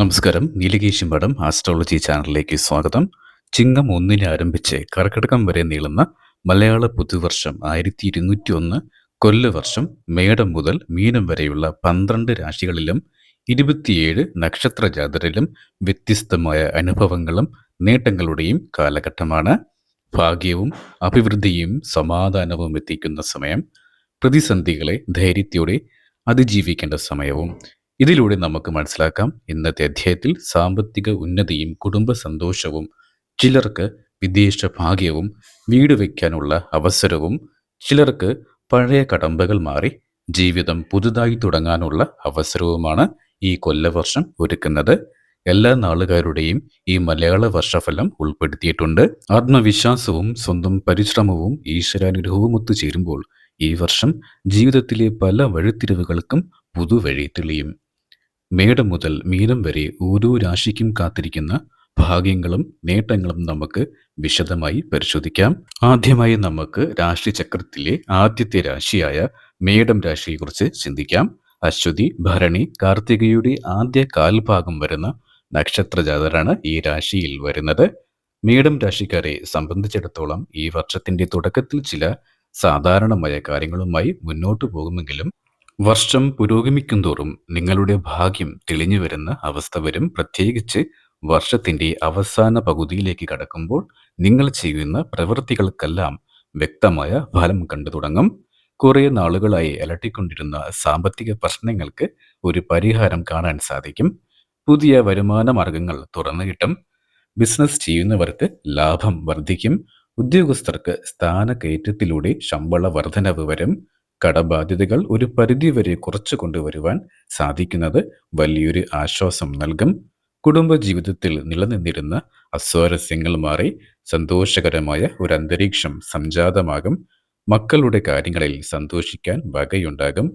നമസ്കാരം. നീലകേശി മഠം ആസ്ട്രോളജി ചാനലിലേക്ക് സ്വാഗതം. ചിങ്ങം ഒന്നിന് ആരംഭിച്ച് കർക്കിടകം വരെ നീളുന്ന മലയാള പുതുവർഷം ആയിരത്തി ഇരുന്നൂറ്റി ഒന്ന് കൊല്ലവർഷം മേടം മുതൽ മീനം വരെയുള്ള പന്ത്രണ്ട് രാശികളിലും ഇരുപത്തിയേഴ് നക്ഷത്ര ജാതരിലും വ്യത്യസ്തമായ അനുഭവങ്ങളും നേട്ടങ്ങളുടെയും കാലഘട്ടമാണ്. ഭാഗ്യവും അഭിവൃദ്ധിയും സമാധാനവും എത്തിക്കുന്ന സമയം. പ്രതിസന്ധികളെ ധൈര്യത്തോടെ അതിജീവിക്കേണ്ട സമയവും ഇതിലൂടെ നമുക്ക് മനസ്സിലാക്കാം ഇന്നത്തെ അധ്യായത്തിൽ സാമ്പത്തിക ഉന്നതിയും കുടുംബ സന്തോഷവും ചിലർക്ക് വിദേശ ഭാഗ്യവും വീട് വയ്ക്കാനുള്ള അവസരവും ചിലർക്ക് പഴയ കടമ്പകൾ മാറി ജീവിതം പുതുതായി തുടങ്ങാനുള്ള അവസരവുമാണ് ഈ കൊല്ലവർഷം ഒരുക്കുന്നത്. എല്ലാ നാളുകാരുടെയും ഈ മലയാള വർഷഫലം ഉൾപ്പെടുത്തിയിട്ടുണ്ട്. ആത്മവിശ്വാസവും സ്വന്തം പരിശ്രമവും ഈശ്വരാനുഗ്രഹവും ഒത്തുചേരുമ്പോൾ ഈ വർഷം ജീവിതത്തിലെ പല വഴിത്തിരിവുകൾക്കും പുതുവഴി തെളിയും. മേടം മുതൽ മീനം വരെ ഓരോ രാശിക്കും കാത്തിരിക്കുന്ന ഭാഗ്യങ്ങളും നേട്ടങ്ങളും നമുക്ക് വിശദമായി പരിശോധിക്കാം. ആദ്യമായി നമുക്ക് രാശിചക്രത്തിലെ ആദ്യത്തെ രാശിയായ മേടം രാശിയെക്കുറിച്ച് ചിന്തിക്കാം. അശ്വതി ഭരണി കാർത്തികയുടെ ആദ്യ കാൽഭാഗം വരുന്ന നക്ഷത്രജാതരാണ് ഈ രാശിയിൽ വരുന്നത്. മേടം രാശിക്കാരെ സംബന്ധിച്ചിടത്തോളം ഈ വർഷത്തിന്റെ തുടക്കത്തിൽ ചില സാധാരണമായ കാര്യങ്ങളുമായി മുന്നോട്ടു പോകുമെങ്കിലും വർഷം പുരോഗമിക്കുന്തോറും നിങ്ങളുടെ ഭാഗ്യം തെളിഞ്ഞു വരുന്ന അവസ്ഥ വരും. പ്രത്യേകിച്ച് വർഷത്തിന്റെ അവസാന പകുതിയിലേക്ക് കടക്കുമ്പോൾ നിങ്ങൾ ചെയ്യുന്ന പ്രവൃത്തികൾക്കെല്ലാം വ്യക്തമായ ഫലം കണ്ടു തുടങ്ങും. കുറെ നാളുകളായി അലട്ടിക്കൊണ്ടിരുന്ന സാമ്പത്തിക പ്രശ്നങ്ങൾക്ക് ഒരു പരിഹാരം കാണാൻ സാധിക്കും. പുതിയ വരുമാന മാർഗങ്ങൾ തുറന്നു കിട്ടും. ബിസിനസ് ചെയ്യുന്നവർക്ക് ലാഭം വർദ്ധിക്കും. ഉദ്യോഗസ്ഥർക്ക് സ്ഥാനക്കയറ്റത്തിലൂടെ ശമ്പള വർധനവ് വരും. കടബാധ്യതകൾ ഒരു പരിധിവരെ കുറച്ചു കൊണ്ടുവരുവാൻ സാധിക്കുന്നത് വലിയൊരു ആശ്വാസം നൽകും. കുടുംബജീവിതത്തിൽ നിലനിന്നിരുന്ന അസ്വാരസ്യങ്ങൾ മാറി സന്തോഷകരമായ ഒരു അന്തരീക്ഷം സംജാതമാകും. മക്കളുടെ കാര്യങ്ങളിൽ സന്തോഷിക്കാൻ വകയുണ്ടാകും.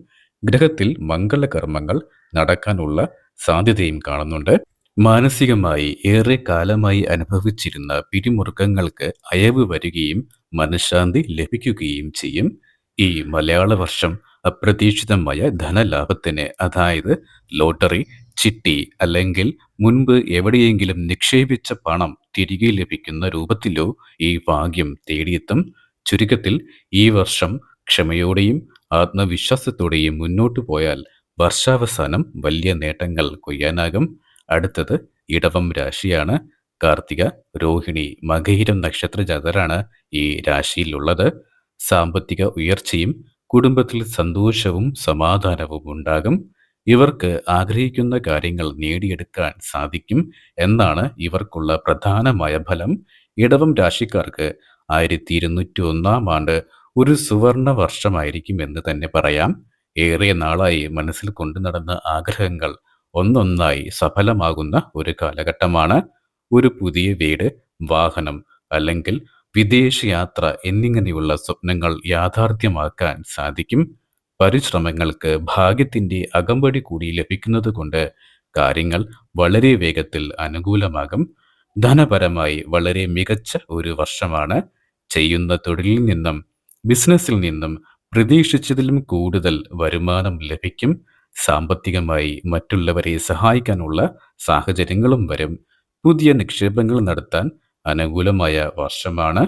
ഗ്രഹത്തിൽ മംഗളകർമ്മങ്ങൾ നടക്കാനുള്ള സാധ്യതയും കാണുന്നുണ്ട്. മാനസികമായി ഏറെ കാലമായി അനുഭവിച്ചിരുന്ന പിരിമുറുക്കങ്ങൾക്ക് അയവ് വരികയും മനഃശാന്തി ലഭിക്കുകയും ചെയ്യും. ഈ മലയാള വർഷം അപ്രതീക്ഷിതമായ ധനലാഭത്തിന് അതായത് ലോട്ടറി ചിട്ടി അല്ലെങ്കിൽ മുൻപ് എവിടെയെങ്കിലും നിക്ഷേപിച്ച പണം തിരികെ ലഭിക്കുന്ന രൂപത്തിലോ ഈ ഭാഗ്യം തേടിയെത്തും. ചുരുക്കത്തിൽ ഈ വർഷം ക്ഷമയോടെയും ആത്മവിശ്വാസത്തോടെയും മുന്നോട്ടു പോയാൽ വർഷാവസാനം വലിയ നേട്ടങ്ങൾ കൊയ്യാനാകും. അടുത്തത് ഇടവം രാശിയാണ്. കാർത്തിക രോഹിണി മകയിരം നക്ഷത്ര ജാതരാണ് ഈ രാശിയിലുള്ളത്. സാമ്പത്തിക ഉയർച്ചയും കുടുംബത്തിൽ സന്തോഷവും സമാധാനവും ഉണ്ടാകും. ഇവർക്ക് ആഗ്രഹിക്കുന്ന കാര്യങ്ങൾ നേടിയെടുക്കാൻ സാധിക്കും എന്നാണ് ഇവർക്കുള്ള പ്രധാനമായ ഫലം. ഇടവം രാശിക്കാർക്ക് ആയിരത്തി ഇരുന്നൂറ്റി ഒന്നാം ആണ്ട് ഒരു സുവർണ വർഷമായിരിക്കും എന്ന് തന്നെ പറയാം. ഏറെ നാളായി മനസ്സിൽ കൊണ്ടു നടന്ന ആഗ്രഹങ്ങൾ ഒന്നൊന്നായി സഫലമാകുന്ന ഒരു കാലഘട്ടമാണ്. ഒരു പുതിയ വീട് വാഹനം അല്ലെങ്കിൽ വിദേശയാത്ര എന്നിങ്ങനെയുള്ള സ്വപ്നങ്ങൾ യാഥാർത്ഥ്യമാക്കാൻ സാധിക്കും. പരിശ്രമങ്ങൾക്ക് ഭാഗ്യത്തിന്റെ അകമ്പടി കൂടി ലഭിക്കുന്നത് കൊണ്ട് കാര്യങ്ങൾ വളരെ വേഗത്തിൽ അനുകൂലമാകും. ധനപരമായി വളരെ മികച്ച ഒരു വർഷമാണ് ചെയ്യുന്ന തൊഴിലിൽ നിന്നും ബിസിനസ്സിൽ നിന്നും പ്രതീക്ഷിച്ചതിലും കൂടുതൽ വരുമാനം ലഭിക്കും. സാമ്പത്തികമായി മറ്റുള്ളവരെ സഹായിക്കാനുള്ള സാഹചര്യങ്ങളും വരും. പുതിയ നിക്ഷേപങ്ങൾ നടത്താൻ അനുകൂലമായ വർഷമാണ്.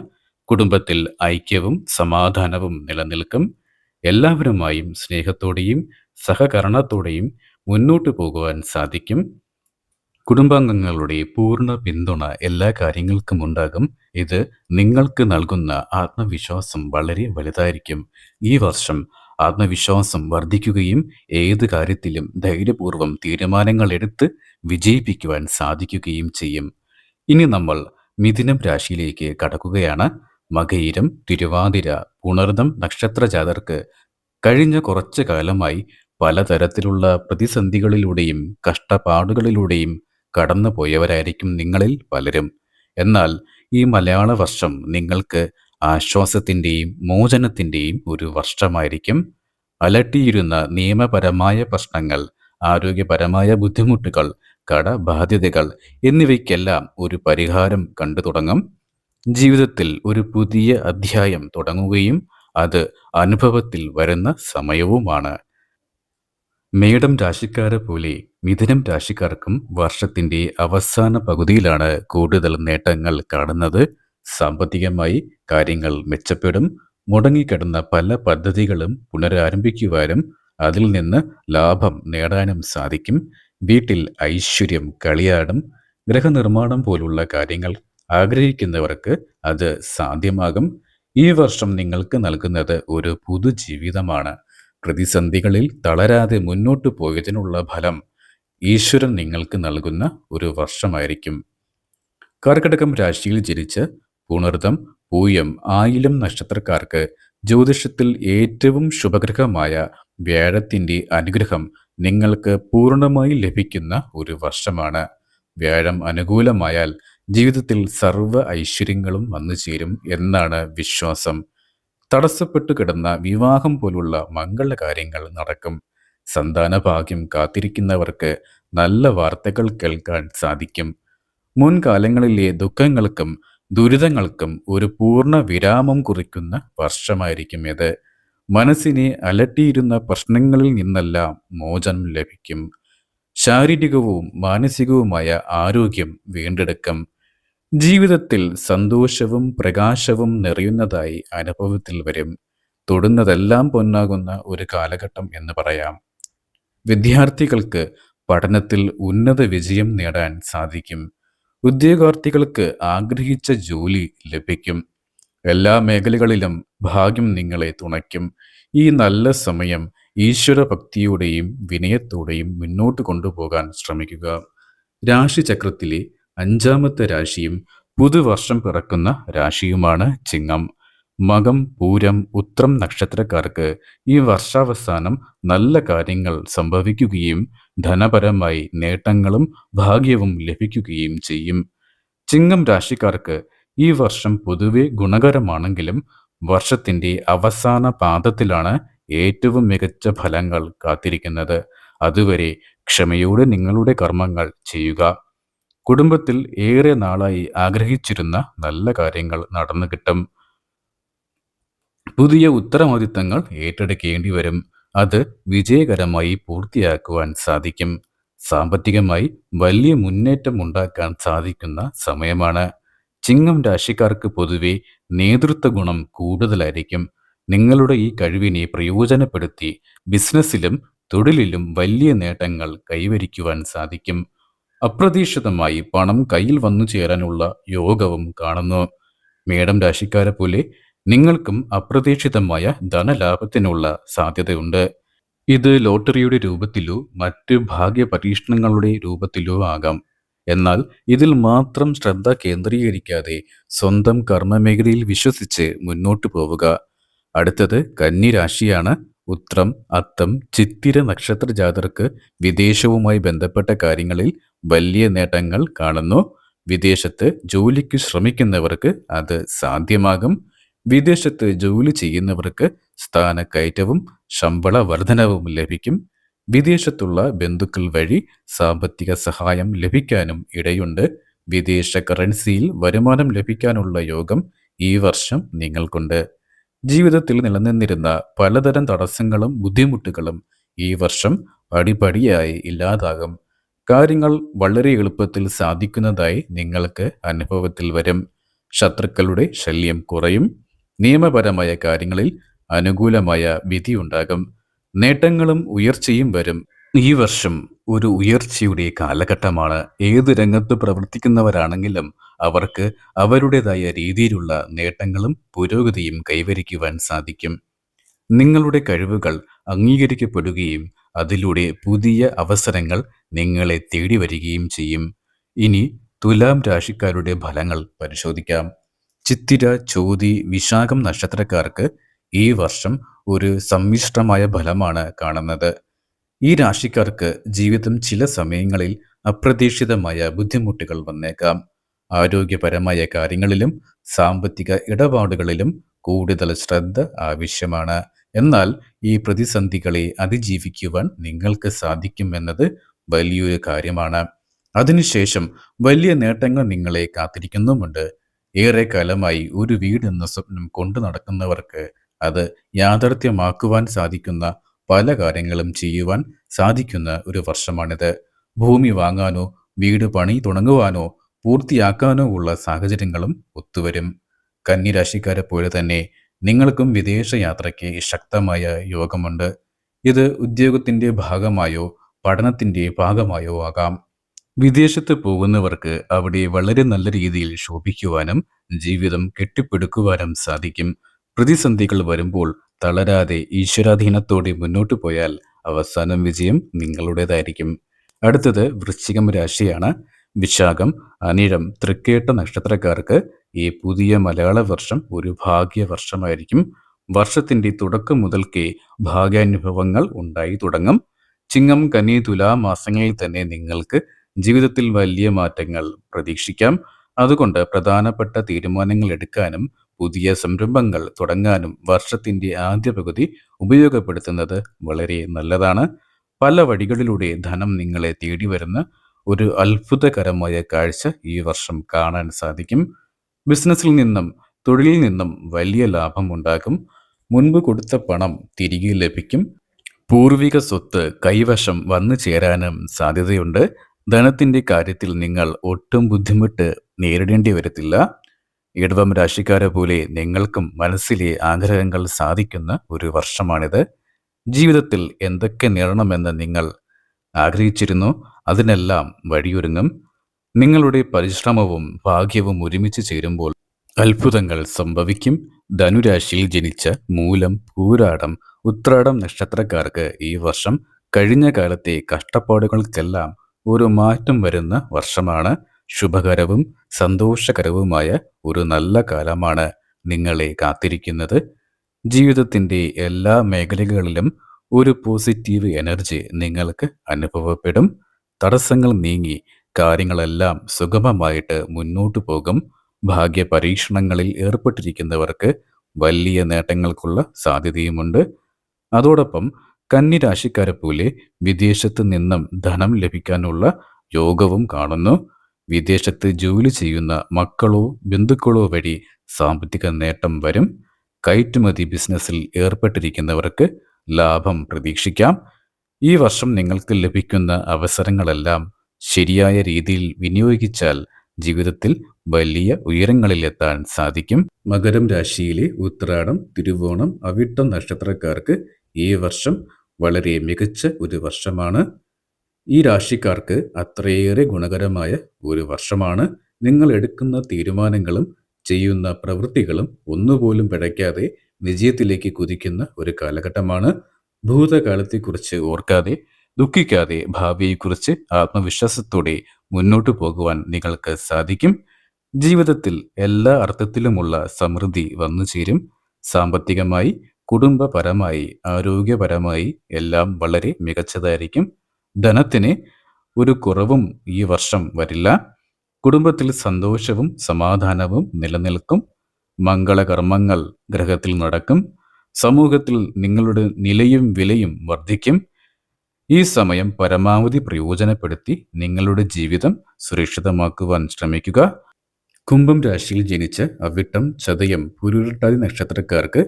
കുടുംബത്തിൽ ഐക്യവും സമാധാനവും നിലനിൽക്കും. എല്ലാവരുമായും സ്നേഹത്തോടെയും സഹകരണത്തോടെയും മുന്നോട്ടു പോകുവാൻ സാധിക്കും. കുടുംബാംഗങ്ങളുടെ പൂർണ പിന്തുണ എല്ലാ കാര്യങ്ങൾക്കും ഉണ്ടാകും. ഇത് നിങ്ങൾക്ക് നൽകുന്ന ആത്മവിശ്വാസം വളരെ വലുതായിരിക്കും. ഈ വർഷം ആത്മവിശ്വാസം വർദ്ധിക്കുകയും ഏത് കാര്യത്തിലും ധൈര്യപൂർവം തീരുമാനങ്ങൾ എടുത്ത് വിജയിപ്പിക്കുവാൻ സാധിക്കുകയും ചെയ്യും. ഇനി നമ്മൾ മിഥുനം രാശിയിലേക്ക് കടക്കുകയാണ്. മകയിരം തിരുവാതിര പുണർദം നക്ഷത്രജാതർക്ക് കഴിഞ്ഞ കുറച്ചു കാലമായി പലതരത്തിലുള്ള പ്രതിസന്ധികളിലൂടെയും കഷ്ടപ്പാടുകളിലൂടെയും കടന്നു പോയവരായിരിക്കും നിങ്ങളിൽ പലരും. എന്നാൽ ഈ മലയാള വർഷം നിങ്ങൾക്ക് ആശ്വാസത്തിന്റെയും മോചനത്തിന്റെയും ഒരു വർഷമായിരിക്കും. അലട്ടിയിരുന്ന നിയമപരമായ പ്രശ്നങ്ങൾ ആരോഗ്യപരമായ ബുദ്ധിമുട്ടുകൾ കടബാധ്യതകൾ എന്നിവയ്ക്കെല്ലാം ഒരു പരിഹാരം കണ്ടു തുടങ്ങും. ജീവിതത്തിൽ ഒരു പുതിയ അധ്യായം തുടങ്ങുകയും അത് അനുഭവത്തിൽ വരുന്ന സമയവുമാണ്. മേടം രാശിക്കാരെ പോലെ മിഥുനം രാശിക്കാർക്കും വർഷത്തിന്റെ അവസാന പകുതിയിലാണ് കൂടുതൽ നേട്ടങ്ങൾ കാണുന്നത്. സാമ്പത്തികമായി കാര്യങ്ങൾ മെച്ചപ്പെടും. മുടങ്ങിക്കിടന്ന പല പദ്ധതികളും പുനരാരംഭിക്കുവാനും അതിൽ നിന്ന് ലാഭം നേടാനും സാധിക്കും. വീട്ടിൽ ഐശ്വര്യം കളിയാടും ഗ്രഹനിർമ്മാണം പോലുള്ള കാര്യങ്ങൾ ആഗ്രഹിക്കുന്നവർക്ക് അത് സാധ്യമാകും. ഈ വർഷം നിങ്ങൾക്ക് നൽകുന്നത് ഒരു പുതുജീവിതമാണ് പ്രതിസന്ധികളിൽ തളരാതെ മുന്നോട്ടു പോയതിനുള്ള ഫലം ഈശ്വരൻ നിങ്ങൾക്ക് നൽകുന്ന ഒരു വർഷമായിരിക്കും. കർക്കിടകം രാശിയിൽ ജനിച്ച് പുണർതം പൂയം ആയിലം നക്ഷത്രക്കാർക്ക് ജ്യോതിഷത്തിൽ ഏറ്റവും ശുഭഗ്രഹമായ വ്യാഴത്തിന്റെ അനുഗ്രഹം നിങ്ങൾക്ക് പൂർണമായി ലഭിക്കുന്ന ഒരു വർഷമാണ്. വ്യാഴം അനുകൂലമായാൽ ജീവിതത്തിൽ സർവ ഐശ്വര്യങ്ങളും വന്നു ചേരും എന്നാണ് വിശ്വാസം. തടസ്സപ്പെട്ടു കിടന്ന വിവാഹം പോലുള്ള മംഗളകാര്യങ്ങൾ നടക്കും. സന്താന ഭാഗ്യം കാത്തിരിക്കുന്നവർക്ക് നല്ല വാർത്തകൾ കേൾക്കാൻ സാധിക്കും. മുൻകാലങ്ങളിലെ ദുഃഖങ്ങൾക്കും ദുരിതങ്ങൾക്കും ഒരു പൂർണ വിരാമം കുറിക്കുന്ന വർഷമായിരിക്കും ഇത്. മനസ്സിനെ അലട്ടിയിരുന്ന പ്രശ്നങ്ങളിൽ നിന്നെല്ലാം മോചനം ലഭിക്കും. ശാരീരികവും മാനസികവുമായ ആരോഗ്യം വീണ്ടെടുക്കും. ജീവിതത്തിൽ സന്തോഷവും പ്രകാശവും നിറയുന്നതായി അനുഭവത്തിൽ വരും. തൊടുന്നതെല്ലാം പൊന്നാകുന്ന ഒരു കാലഘട്ടം എന്ന് പറയാം. വിദ്യാർത്ഥികൾക്ക് പഠനത്തിൽ ഉന്നത വിജയം നേടാൻ സാധിക്കും. ഉദ്യോഗാർത്ഥികൾക്ക് ആഗ്രഹിച്ച ജോലി ലഭിക്കും. എല്ലാ മേഖലകളിലും ഭാഗ്യം നിങ്ങളെ തുണയ്ക്കും. ഈ നല്ല സമയം ഈശ്വര ഭക്തിയോടെയും വിനയത്തോടെയും മുന്നോട്ട് കൊണ്ടുപോകാൻ ശ്രമിക്കുക. രാശിചക്രത്തിലെ അഞ്ചാമത്തെ രാശിയും പുതുവർഷം പിറക്കുന്ന രാശിയുമാണ് ചിങ്ങം. മകം പൂരം ഉത്രം നക്ഷത്രക്കാർക്ക് ഈ വർഷാവസാനം നല്ല കാര്യങ്ങൾ സംഭവിക്കുകയും ധനപരമായി നേട്ടങ്ങളും ഭാഗ്യവും ലഭിക്കുകയും ചെയ്യും. ചിങ്ങം രാശിക്കാർക്ക് ഈ വർഷം പൊതുവെ ഗുണകരമാണെങ്കിലും വർഷത്തിന്റെ അവസാന പാദത്തിലാണ് ഏറ്റവും മികച്ച ഫലങ്ങൾ കാത്തിരിക്കുന്നത്. അതുവരെ ക്ഷമയോടെ നിങ്ങളുടെ കർമ്മങ്ങൾ ചെയ്യുക. കുടുംബത്തിൽ ഏറെ നാളായി ആഗ്രഹിച്ചിരുന്ന നല്ല കാര്യങ്ങൾ നടന്നു കിട്ടും. പുതിയ ഉത്തരവാദിത്തങ്ങൾ ഏറ്റെടുക്കേണ്ടി വരും. അത് വിജയകരമായി പൂർത്തിയാക്കുവാൻ സാധിക്കും. സാമ്പത്തികമായി വലിയ മുന്നേറ്റം ഉണ്ടാക്കാൻ സാധിക്കുന്ന സമയമാണ്. ചിങ്ങം രാശിക്കാർക്ക് പൊതുവെ നേതൃത്വ ഗുണം കൂടുതലായിരിക്കും. നിങ്ങളുടെ ഈ കഴിവിനെ പ്രയോജനപ്പെടുത്തി ബിസിനസ്സിലും തൊഴിലിലും വലിയ നേട്ടങ്ങൾ കൈവരിക്കുവാൻ സാധിക്കും. അപ്രതീക്ഷിതമായി പണം കയ്യിൽ വന്നു ചേരാനുള്ള യോഗവും കാണുന്നു. മേടം രാശിക്കാരെ പോലെ നിങ്ങൾക്കും അപ്രതീക്ഷിതമായ ധനലാഭത്തിനുള്ള സാധ്യതയുണ്ട്. ഇത് ലോട്ടറിയുടെ രൂപത്തിലോ മറ്റ് ഭാഗ്യ പരീക്ഷണങ്ങളുടെ രൂപത്തിലോ ആകാം. എന്നാൽ ഇതിൽ മാത്രം ശ്രദ്ധ കേന്ദ്രീകരിക്കാതെ സ്വന്തം കർമ്മമേഖലയിൽ വിശ്വസിച്ച് മുന്നോട്ട് പോവുക. അടുത്തത് കന്നിരാശിയാണ്. ഉത്രം അത്തം ചിത്തിര നക്ഷത്ര ജാതർക്ക് വിദേശവുമായി ബന്ധപ്പെട്ട കാര്യങ്ങളിൽ വലിയ നേട്ടങ്ങൾ കാണുന്നു. വിദേശത്ത് ജോലിക്ക് ശ്രമിക്കുന്നവർക്ക് അത് സാധ്യമാകും. വിദേശത്ത് ജോലി ചെയ്യുന്നവർക്ക് സ്ഥാനക്കയറ്റവും ശമ്പള വർധനവും ലഭിക്കും. വിദേശത്തുള്ള ബന്ധുക്കൾ വഴി സാമ്പത്തിക സഹായം ലഭിക്കാനും ഇടയുണ്ട്. വിദേശ കറൻസിയിൽ വരുമാനം ലഭിക്കാനുള്ള യോഗം ഈ വർഷം നിങ്ങൾക്കുണ്ട്. ജീവിതത്തിൽ നിലനിന്നിരുന്ന പലതരം തടസ്സങ്ങളും ബുദ്ധിമുട്ടുകളും ഈ വർഷം പടിപടിയായി ഇല്ലാതാകും. കാര്യങ്ങൾ വളരെ എളുപ്പത്തിൽ സാധിക്കുന്നതായി നിങ്ങൾക്ക് അനുഭവത്തിൽ വരും. ശത്രുക്കളുടെ ശല്യം കുറയും. നിയമപരമായ കാര്യങ്ങളിൽ അനുകൂലമായ വിധിയുണ്ടാകും നേട്ടങ്ങളും ഉയർച്ചയും വരും. ഈ വർഷം ഒരു ഉയർച്ചയുടെ കാലഘട്ടമാണ്. ഏത് രംഗത്ത് പ്രവർത്തിക്കുന്നവരാണെങ്കിലും അവർക്ക് അവരുടേതായ രീതിയിലുള്ള നേട്ടങ്ങളും പുരോഗതിയും കൈവരിക്കുവാൻ സാധിക്കും. നിങ്ങളുടെ കഴിവുകൾ അംഗീകരിക്കപ്പെടുകയും അതിലൂടെ പുതിയ അവസരങ്ങൾ നിങ്ങളെ തേടി വരികയും ചെയ്യും. ഇനി തുലാം രാശിക്കാരുടെ ഫലങ്ങൾ പരിശോധിക്കാം. ചിത്തിര ചോതി വിശാഖം നക്ഷത്രക്കാർക്ക് ഈ വർഷം ഒരു സമ്മിശ്രമായ ഫലമാണ് കാണുന്നത്. ഈ രാശിക്കാർക്ക് ജീവിതം ചില സമയങ്ങളിൽ അപ്രതീക്ഷിതമായ ബുദ്ധിമുട്ടുകൾ വന്നേക്കാം. ആരോഗ്യപരമായ കാര്യങ്ങളിലും സാമ്പത്തിക ഇടപാടുകളിലും കൂടുതൽ ശ്രദ്ധ ആവശ്യമാണ്. എന്നാൽ ഈ പ്രതിസന്ധികളെ അതിജീവിക്കുവാൻ നിങ്ങൾക്ക് സാധിക്കുമെന്നത് വലിയൊരു കാര്യമാണ്. അതിനുശേഷം വലിയ നേട്ടങ്ങൾ നിങ്ങളെ കാത്തിരിക്കുന്നുമുണ്ട്. ഏറെക്കാലമായി ഒരു വീടെന്ന സ്വപ്നം കൊണ്ടു നടക്കുന്നവർക്ക് അത് യാഥാർത്ഥ്യമാക്കുവാൻ സാധിക്കുന്ന പല കാര്യങ്ങളും ചെയ്യുവാൻ സാധിക്കുന്ന ഒരു വർഷമാണിത്. ഭൂമി വാങ്ങാനോ വീട് പണി തുടങ്ങുവാനോ പൂർത്തിയാക്കാനോ ഉള്ള സാഹചര്യങ്ങളും ഒത്തുവരും. കന്നിരാശിക്കാരെ പോലെ തന്നെ നിങ്ങൾക്കും വിദേശ യാത്രയ്ക്ക് ശക്തമായ യോഗമുണ്ട്. ഇത് ഉദ്യോഗത്തിന്റെ ഭാഗമായോ പഠനത്തിന്റെ ഭാഗമായോ ആകാം. വിദേശത്ത് പോകുന്നവർക്ക് അവിടെ വളരെ നല്ല രീതിയിൽ ശോഭിക്കുവാനും ജീവിതം കെട്ടിപ്പടുക്കുവാനും സാധിക്കും. പ്രതിസന്ധികൾ വരുമ്പോൾ തളരാതെ ഈശ്വരാധീനത്തോടെ മുന്നോട്ട് പോയാൽ അവസാനം വിജയം നിങ്ങളുടേതായിരിക്കും. അടുത്തത് വൃശ്ചികം രാശിയാണ്. വിശാഖം അനിഴം തൃക്കേട്ട നക്ഷത്രക്കാർക്ക് ഈ പുതിയ മലയാള വർഷം ഒരു ഭാഗ്യ വർഷമായിരിക്കും. വർഷത്തിന്റെ തുടക്കം മുതൽക്കേ ഭാഗ്യാനുഭവങ്ങൾ ഉണ്ടായി തുടങ്ങും. ചിങ്ങം കനി തുലാ മാസങ്ങളിൽ തന്നെ നിങ്ങൾക്ക് ജീവിതത്തിൽ വലിയ മാറ്റങ്ങൾ പ്രതീക്ഷിക്കാം. അതുകൊണ്ട് പ്രധാനപ്പെട്ട തീരുമാനങ്ങൾ എടുക്കാനും പുതിയ സംരംഭങ്ങൾ തുടങ്ങാനും വർഷത്തിന്റെ ആദ്യ പകുതി ഉപയോഗപ്പെടുത്തുന്നത് വളരെ നല്ലതാണ്. പല വഴികളിലൂടെ ധനം നിങ്ങളെ തേടി വരുന്ന ഒരു അത്ഭുതകരമായ കാഴ്ച ഈ വർഷം കാണാൻ സാധിക്കും. ബിസിനസ്സിൽ നിന്നും തൊഴിലിൽ നിന്നും വലിയ ലാഭം ഉണ്ടാകും. മുൻപ് കൊടുത്ത പണം തിരികെ ലഭിക്കും. പൂർവിക സ്വത്ത് കൈവശം വന്നു ചേരാനും സാധ്യതയുണ്ട്. ധനത്തിന്റെ കാര്യത്തിൽ നിങ്ങൾ ഒട്ടും ബുദ്ധിമുട്ട് നേരിടേണ്ടി വരത്തില്ല. ഇടവം രാശിക്കാരെ പോലെ നിങ്ങൾക്കും മനസ്സിലെ ആഗ്രഹങ്ങൾ സാധിക്കുന്ന ഒരു വർഷമാണിത്. ജീവിതത്തിൽ എന്തൊക്കെ നേടണമെന്ന് നിങ്ങൾ ആഗ്രഹിച്ചിരുന്നു അതിനെല്ലാം വഴിയൊരുങ്ങും. നിങ്ങളുടെ പരിശ്രമവും ഭാഗ്യവും ഒരുമിച്ച് ചേരുമ്പോൾ അത്ഭുതങ്ങൾ സംഭവിക്കും. ധനുരാശിയിൽ ജനിച്ച മൂലം പൂരാടം ഉത്രാടം നക്ഷത്രക്കാർക്ക് ഈ വർഷം കഴിഞ്ഞ കാലത്തെ കഷ്ടപ്പാടുകൾക്കെല്ലാം ഒരു മാറ്റം വരുന്ന വർഷമാണ്. ശുഭകരവും സന്തോഷകരവുമായ ഒരു നല്ല കാലമാണ് നിങ്ങളെ കാത്തിരിക്കുന്നത്. ജീവിതത്തിന്റെ എല്ലാ മേഖലകളിലും ഒരു പോസിറ്റീവ് എനർജി നിങ്ങൾക്ക് അനുഭവപ്പെടും. തടസ്സങ്ങൾ നീങ്ങി കാര്യങ്ങളെല്ലാം സുഗമമായിട്ട് മുന്നോട്ടു പോകും. ഭാഗ്യ പരീക്ഷണങ്ങളിൽ ഏർപ്പെട്ടിരിക്കുന്നവർക്ക് വലിയ നേട്ടങ്ങൾക്കുള്ള സാധ്യതയുമുണ്ട്. അതോടൊപ്പം കന്നിരാശിക്കാരെ പോലെ വിദേശത്ത് നിന്നും ധനം ലഭിക്കാനുള്ള യോഗവും കാണുന്നു. വിദേശത്ത് ജോലി ചെയ്യുന്ന മക്കളോ ബന്ധുക്കളോ വഴി സാമ്പത്തിക നേട്ടം വരും. കയറ്റുമതി ബിസിനസ്സിൽ ഏർപ്പെട്ടിരിക്കുന്നവർക്ക് ലാഭം പ്രതീക്ഷിക്കാം. ഈ വർഷം നിങ്ങൾക്ക് ലഭിക്കുന്ന അവസരങ്ങളെല്ലാം ശരിയായ രീതിയിൽ വിനിയോഗിച്ചാൽ ജീവിതത്തിൽ വലിയ ഉയരങ്ങളിലെത്താൻ സാധിക്കും. മകരം രാശിയിലെ ഉത്രാടം തിരുവോണം അവിട്ടം നക്ഷത്രക്കാർക്ക് ഈ വർഷം വളരെ മികച്ച ഒരു വർഷമാണ്. ഈ രാശിക്കാർക്ക് അത്രയേറെ ഗുണകരമായ ഒരു വർഷമാണ്. നിങ്ങൾ എടുക്കുന്ന തീരുമാനങ്ങളും ചെയ്യുന്ന പ്രവൃത്തികളും ഒന്നുപോലും പിഴയ്ക്കാതെ വിജയത്തിലേക്ക് കുതിക്കുന്ന ഒരു കാലഘട്ടമാണ്. ഭൂതകാലത്തെക്കുറിച്ച് ഓർക്കാതെ ദുഃഖിക്കാതെ ഭാവിയെക്കുറിച്ച് ആത്മവിശ്വാസത്തോടെ മുന്നോട്ടു പോകുവാൻ നിങ്ങൾക്ക് സാധിക്കും. ജീവിതത്തിൽ എല്ലാ അർത്ഥത്തിലുമുള്ള സമൃദ്ധി വന്നു ചേരും. സാമ്പത്തികമായി കുടുംബപരമായി ആരോഗ്യപരമായി എല്ലാം വളരെ മികച്ചതായിരിക്കും. ധനത്തിന് ഒരു കുറവും ഈ വർഷം വരില്ല. കുടുംബത്തിൽ സന്തോഷവും സമാധാനവും നിലനിൽക്കും. മംഗളകർമ്മങ്ങൾ ഗ്രഹത്തിൽ നടക്കും. സമൂഹത്തിൽ നിങ്ങളുടെ നിലയും വിലയും വർദ്ധിക്കും. ഈ സമയം പരമാവധി പ്രയോജനപ്പെടുത്തി നിങ്ങളുടെ ജീവിതം സുരക്ഷിതമാക്കുവാൻ ശ്രമിക്കുക. കുംഭം രാശിയിൽ ജനിച്ച അവിട്ടം ചതയം പുരുരട്ടാതി നക്ഷത്രക്കാർക്ക്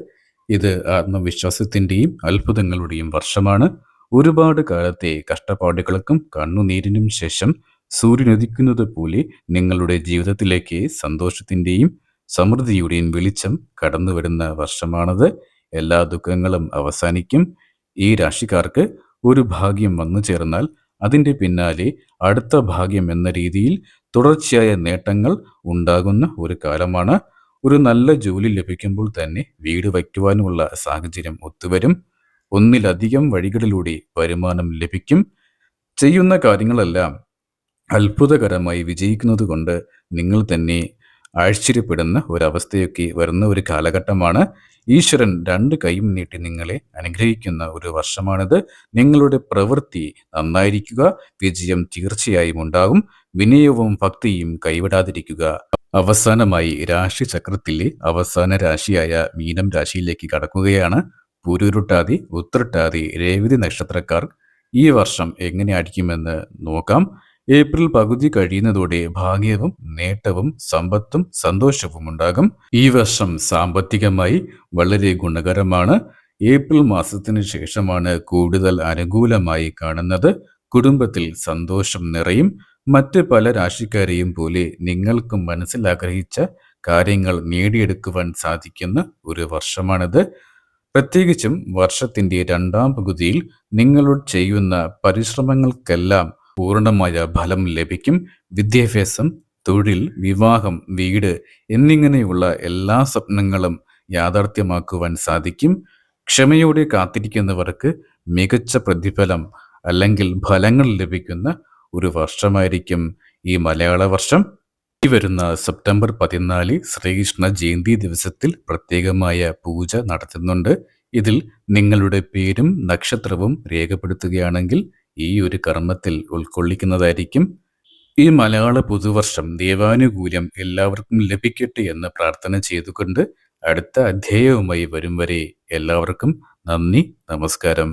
ഇത് ആത്മവിശ്വാസത്തിന്റെയും അത്ഭുതങ്ങളുടെയും വർഷമാണ്. ഒരുപാട് കാലത്തെ കഷ്ടപ്പാടുകൾക്കും കണ്ണുനീരിനും ശേഷം സൂര്യനുദിക്കുന്നത് പോലെ നിങ്ങളുടെ ജീവിതത്തിലേക്ക് സന്തോഷത്തിന്റെയും സമൃദ്ധിയുടെയും വെളിച്ചം കടന്നു വരുന്ന വർഷമാണത്. എല്ലാ ദുഃഖങ്ങളും അവസാനിക്കും. ഈ രാശിക്കാർക്ക് ഒരു ഭാഗ്യം വന്നു ചേർന്നാൽ അതിന്റെ പിന്നാലെ അടുത്ത ഭാഗ്യം എന്ന രീതിയിൽ തുടർച്ചയായ നേട്ടങ്ങൾ ഉണ്ടാകുന്ന ഒരു കാലമാണ്. ഒരു നല്ല ജോലി ലഭിക്കുമ്പോൾ തന്നെ വീട് വയ്ക്കുവാനുമുള്ള സാഹചര്യം ഒത്തുവരും. ഒന്നിലധികം വഴികളിലൂടെ വരുമാനം ലഭിക്കും. ചെയ്യുന്ന കാര്യങ്ങളെല്ലാം അത്ഭുതകരമായി വിജയിക്കുന്നത് കൊണ്ട് നിങ്ങൾ തന്നെ ആശ്ചര്യപ്പെടുന്ന ഒരവസ്ഥയൊക്കെ വരുന്ന ഒരു കാലഘട്ടമാണ്. ഈശ്വരൻ രണ്ട് കൈയും നീട്ടി നിങ്ങളെ അനുഗ്രഹിക്കുന്ന ഒരു വർഷമാണിത്. നിങ്ങളുടെ പ്രവൃത്തി നന്നായിരിക്കുക. വിജയം തീർച്ചയായും ഉണ്ടാകും. വിനയവും ഭക്തിയും കൈവിടാതിരിക്കുക. അവസാനമായി രാശി ചക്രത്തിലെ അവസാന രാശിയായ മീനം രാശിയിലേക്ക് കടക്കുകയാണ്. പുരുരുട്ടാതി ഉത്രട്ടാതി രേവതി നക്ഷത്രക്കാർ ഈ വർഷം എങ്ങനെ അടിക്കുമെന്ന് നോക്കാം. ഏപ്രിൽ പകുതി കഴിയുന്നതോടെ ഭാഗ്യവും നേട്ടവും സമ്പത്തും സന്തോഷവും ഉണ്ടാകും. ഈ വർഷം സാമ്പത്തികമായി വളരെ ഗുണകരമാണ്. ഏപ്രിൽ മാസത്തിന് ശേഷമാണ് കൂടുതൽ അനുകൂലമായി കാണുന്നത്. കുടുംബത്തിൽ സന്തോഷം നിറയും. മറ്റ് പല രാശിക്കാരെയും പോലെ നിങ്ങൾക്കും മനസ്സിലാഗ്രഹിച്ച കാര്യങ്ങൾ നേടിയെടുക്കുവാൻ സാധിക്കുന്ന ഒരു വർഷമാണിത്. പ്രത്യേകിച്ചും വർഷത്തിന്റെ രണ്ടാം പകുതിയിൽ നിങ്ങൾ ചെയ്യുന്ന പരിശ്രമങ്ങൾക്കെല്ലാം പൂർണമായ ഫലം ലഭിക്കും. വിദ്യാഭ്യാസം തൊഴിൽ വിവാഹം വീട് എന്നിങ്ങനെയുള്ള എല്ലാ സ്വപ്നങ്ങളും യാഥാർത്ഥ്യമാക്കുവാൻ സാധിക്കും. ക്ഷമയോടെ കാത്തിരിക്കുന്നവർക്ക് മികച്ച പ്രതിഫലം അല്ലെങ്കിൽ ഫലങ്ങൾ ലഭിക്കുന്ന ഒരു വർഷമായിരിക്കും ഈ മലയാള വർഷം. ഈ വരുന്ന സെപ്റ്റംബർ പതിനാല് ശ്രീകൃഷ്ണ ജയന്തി ദിവസത്തിൽ പ്രത്യേകമായ പൂജ നടത്തുന്നുണ്ട്. ഇതിൽ നിങ്ങളുടെ പേരും നക്ഷത്രവും രേഖപ്പെടുത്തുകയാണെങ്കിൽ ഈ ഒരു കർമ്മത്തിൽ ഉൾക്കൊള്ളിക്കുന്നതായിരിക്കും. ഈ മലയാള പുതുവർഷം ദേവാനുകൂല്യം എല്ലാവർക്കും ലഭിക്കട്ടെ എന്ന് പ്രാർത്ഥന ചെയ്തുകൊണ്ട് അടുത്ത അധ്യായവുമായി വരും വരെ എല്ലാവർക്കും നന്ദി നമസ്കാരം.